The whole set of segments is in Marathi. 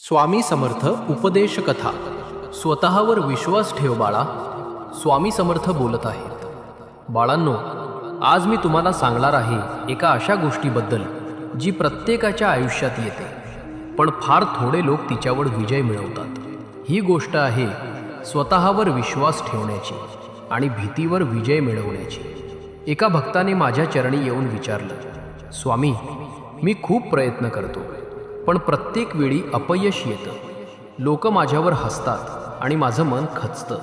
स्वामी समर्थ उपदेश कथा स्वतःवर विश्वास ठेव बाळा. स्वामी समर्थ बोलत आहेत. बाळांनो आज मी तुम्हाला सांगणार आहे एका अशा गोष्टीबद्दल जी प्रत्येकाच्या आयुष्यात येते. पण फार थोडे लोक तिच्यावर विजय मिळवतात. ही गोष्ट आहे स्वतःवर विश्वास ठेवण्याची आणि भीतीवर विजय मिळवण्याची. एका भक्ताने माझ्या चरणी येऊन विचारलं स्वामी मी खूप प्रयत्न करतो. पण प्रत्येक वेळी अपयश येतं. लोक माझ्यावर हसतात आणि माझं मन खचतं.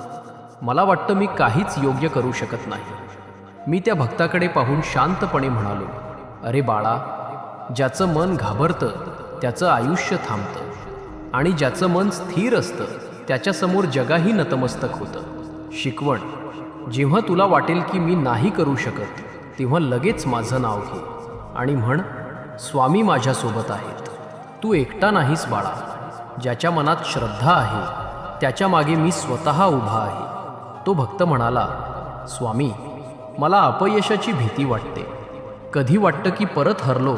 मला वाटतं मी काहीच योग्य करू शकत नाही. मी त्या भक्ताकडे पाहून शांतपणे म्हणालो अरे बाळा ज्याचं मन घाबरतं त्याचं आयुष्य थांबतं. आणि ज्याचं मन स्थिर असतं त्याच्यासमोर जगाही नतमस्तक होतं. शिकवण जेव्हा तुला वाटेल की मी नाही करू शकत तेव्हा लगेच माझं नाव घे. आणि म्हण स्वामी माझ्यासोबत आहेत. तू एकटा नाहीस बाळा. ज्याच्या मनात श्रद्धा आहे त्याच्यामागे मी स्वतः उभा आहे. तो भक्त म्हणाला स्वामी मला अपयशाची भीती वाटते. कधी वाटतं की परत हरलो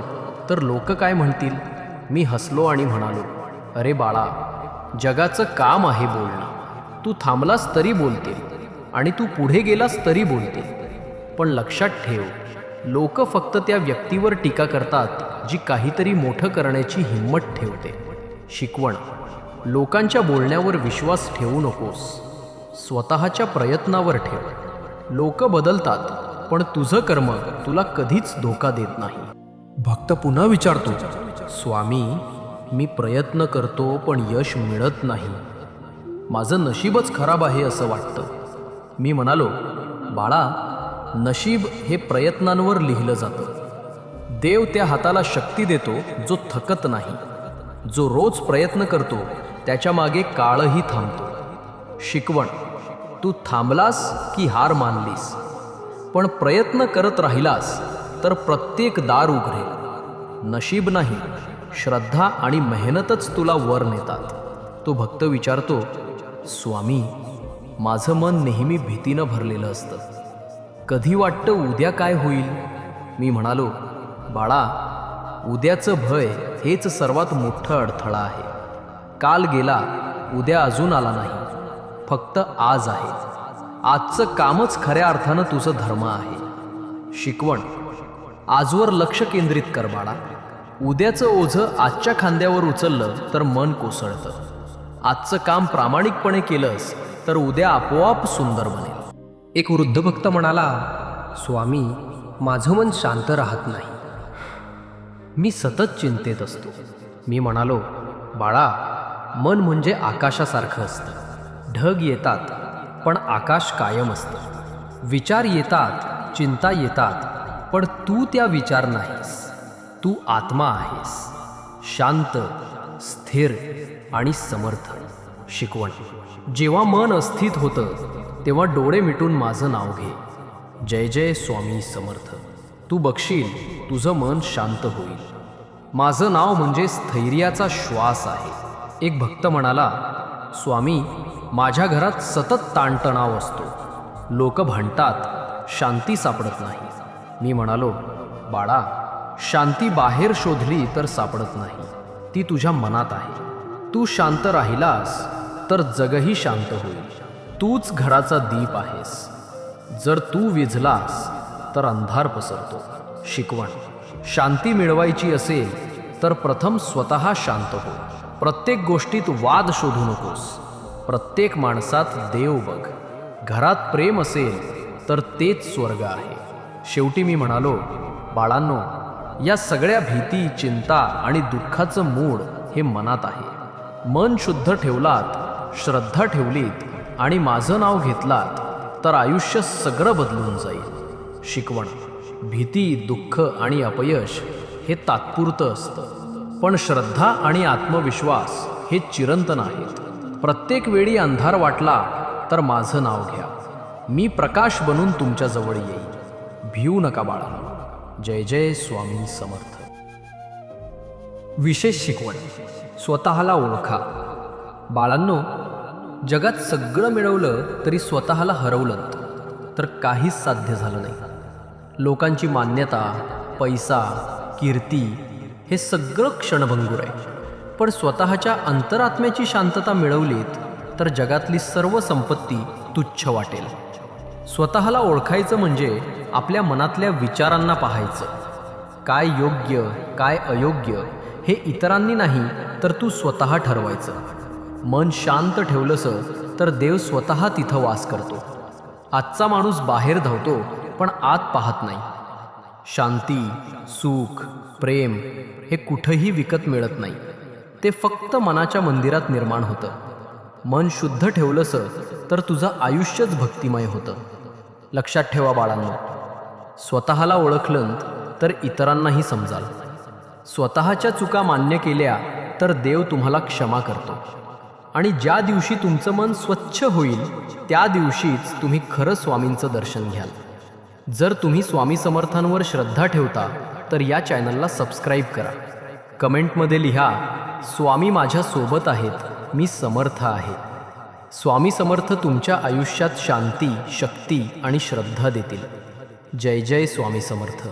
तर लोक काय म्हणतील मी हसलो आणि म्हणालो अरे बाळा जगाचं काम आहे बोलणं. तू थांबलास तरी बोलतील आणि तू पुढे गेलास तरी बोलतील पण लक्षात ठेव लोक फक्त त्या व्यक्तीवर टीका करतात जी काहीतरी मोठं करण्याची हिंमत ठेवते. शिकवण. लोकांच्या बोलण्यावर विश्वास ठेवू नकोस. स्वतःच्या प्रयत्नावर ठेव. लोक बदलतात पण तुझं कर्म तुला कधीच धोका देत नाही. भक्त पुन्हा विचारतो स्वामी मी प्रयत्न करतो पण यश मिळत नाही. माझं नशीबच खराब आहे असं वाटतं. मी म्हणालो बाळा नशीब हे प्रयत्नांवर लिहिलं जातं. देव त्या हाताला शक्ती देतो जो थकत नाही. जो रोज प्रयत्न करतो त्याच्यामागे काळही थांबतो. शिकवण तू थांबलास की हार मानलीस. पण प्रयत्न करत राहिलास तर प्रत्येक दार उघडेल. नशीब नाही श्रद्धा आणि मेहनतच तुला वर नेतात. तो भक्त विचारतो स्वामी माझं मन नेहमी भीतीनं भरलेलं असतं. कधी वाटतं उद्या काय होईल? मी म्हणालो बाळा उद्याचं भय हेच सर्वात मोठं अडथळा आहे. काल गेला उद्या अजून आला नाही. फक्त आज आहे. आजचं कामच खऱ्या अर्थानं तुझं धर्म आहे. शिकवण. आजवर लक्ष केंद्रित कर बाळा. उद्याचं ओझं आजच्या खांद्यावर उचललं तर मन कोसळतं. आजचं काम प्रामाणिकपणे केलंस तर उद्या आपोआप सुंदर बनेल. एक वृद्ध भक्त म्हणाला स्वामी माझं मन शांत राहत नाही. मी सतत चिंतेत असतो. मी म्हणालो बाळा मन म्हणजे आकाशासारखं असतं. ढग येतात पण आकाश कायम असतं. विचार येतात चिंता येतात पण तू त्या विचार नाहीस. तू आत्मा आहेस. शांत स्थिर आणि समर्थ. शिकवण. जेव्हा मन अस्थित होतं तेव्हा डोळे मिटून माझं नाव घे. जय जय स्वामी समर्थ. तू बघशील तुझं मन शांत होईल. माझं नाव म्हणजे स्थैर्याचा श्वास आहे. एक भक्त म्हणाला स्वामी माझ्या घरात सतत ताणतणाव असतो. लोक म्हणतात शांती सापडत नाही. मी म्हणालो बाळा शांती बाहेर शोधली तर सापडत नाही. ती तुझ्या मनात आहे. तू शांत राहिलास तर जगही शांत होईल. तूच घराचा दीप आहेस. जर तू विझलास तर अंधार पसरतो. शिकवण. शांती मिळवायची असेल तर प्रथम स्वतः शांत हो. प्रत्येक गोष्टीत वाद शोधू नकोस. प्रत्येक माणसात देव बघ. घरात प्रेम असेल तर तेच स्वर्ग आहे. शेवटी मी म्हणालो बाळांनो या सगळ्या भीती चिंता आणि दुःखाचं मूळ हे मनात आहे. मन शुद्ध ठेवलात श्रद्धा ठेवलीत आणि माझं नाव घेतलात तर आयुष्य सगळं बदलून जाईल. शिकवण भीती दुःख आणि अपयश हे तात्पुरतं असतं. पण श्रद्धा आणि आत्मविश्वास हे चिरंतन आहेत. प्रत्येक वेळी अंधार वाटला तर माझं नाव घ्या. मी प्रकाश बनून तुमच्याजवळ येईल भिवू नका बाळा जय जय स्वामी समर्थ. विशेष शिकवण स्वतःला ओळखा. बाळांनो जगात सगळं मिळवलं तरी स्वतःला हरवलं. तर काहीच साध्य झालं नाही. लोकांची मान्यता पैसा कीर्ती हे सगळं क्षणभंगूर आहे. पण स्वतःच्या अंतरात्म्याची शांतता मिळवलीत तर जगातली सर्व संपत्ती तुच्छ वाटेल. स्वतःला ओळखायचं म्हणजे आपल्या मनातल्या विचारांना पाहायचं. काय योग्य काय अयोग्य हे इतरांनी नाही तर तू स्वतः ठरवायचं. मन शांत ठेवलंसं तर देव स्वतः तिथं वास करतो. आजचा माणूस बाहेर धावतो पण आत पाहत नाही. शांती सुख प्रेम हे कुठंही विकत मिळत नाही. ते फक्त मनाच्या मंदिरात निर्माण होतं. मन शुद्ध ठेवलंसं तर तुझं आयुष्यच भक्तिमय होतं. लक्षात ठेवा बाळांनो स्वतःला ओळखलं तर इतरांनाही समजाल. स्वतःच्या चुका मान्य केल्या तर देव तुम्हाला क्षमा करतो. आणि ज्या दिवशी तुमचं मन स्वच्छ होईल त्या दिवशीच तुम्ही खरं स्वामींचं दर्शन घ्याल. जर तुम्ही स्वामी समर्थांवर श्रद्धा ठेवता तर या चॅनलला सबस्क्राईब करा. कमेंटमध्ये लिहा स्वामी माझ्या सोबत आहेत मी समर्थ आहे. स्वामी समर्थ तुमच्या आयुष्यात शांती शक्ती आणि श्रद्धा देतील. जय जय स्वामी समर्थ.